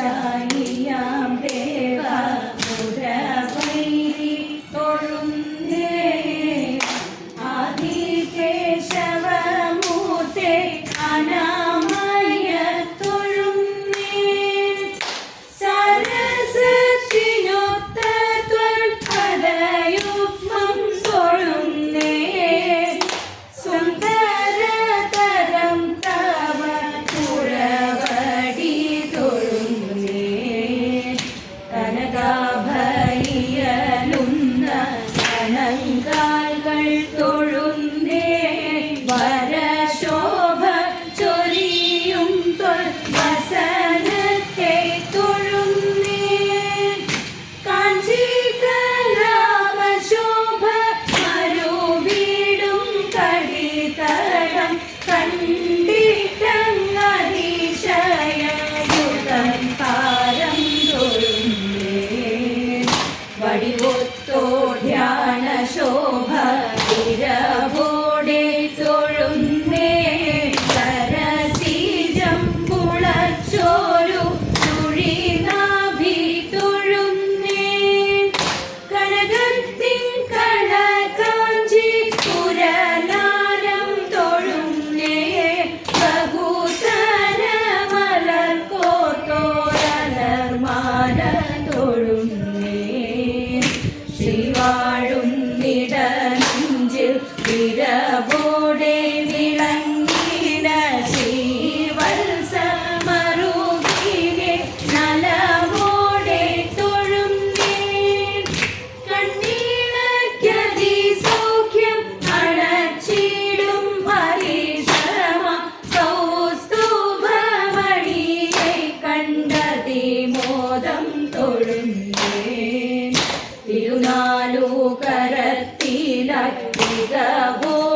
ശേഷശായിയാം ദേവ പുരവൈരി തൊഴുന്നേ ആദികേശവമൂർത്തേ അനാ വരശോഭ ചൊരിയും തൊൽ വസനത്തെ തൊഴുന്നേ. കാഞ്ചി കലാപശോഭ മരുവീടും കടിതടം കണ്ടിട്ടങ്ങതിശയുതം താരം തൊഴുന്നേ. വടിവൊത്തോ ധ്യാന ശോഭ ಮಿತವೋ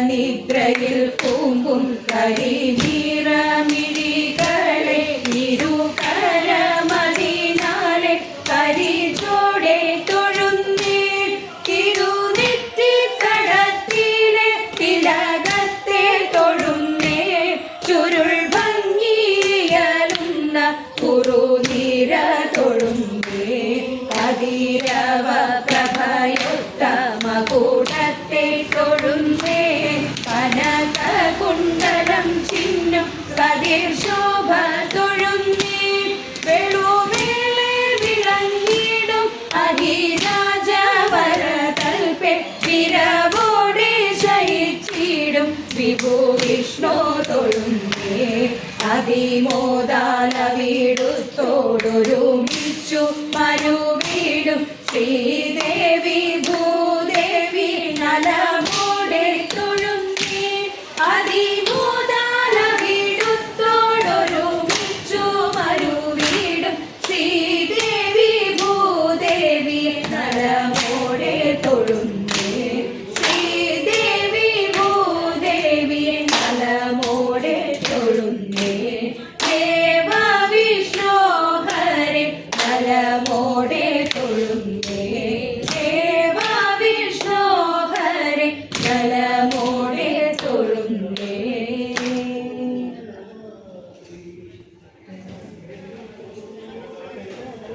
നിദ്രയിൽ പൂങ്കും കരിനീറമിഴികളെ ഇരുകര മതിനാലെ കരിച്ചോടെ തൊഴുന്നീർ തിരുനെറ്റി കടത്തിലെ തിലകത്തെ തൊഴുന്നേ ചുരുൾ വിഭു വിഷ്ണു അതിമോദാന വീടുത്തോടൊരുമിച്ചു മരുവീടും. ശ്രീദേവി ഭൂദേവി നലമോടെ മരുവീടും. ശ്രീദേവി ഭൂദേവി നലമോടെ തൊഴുന്നു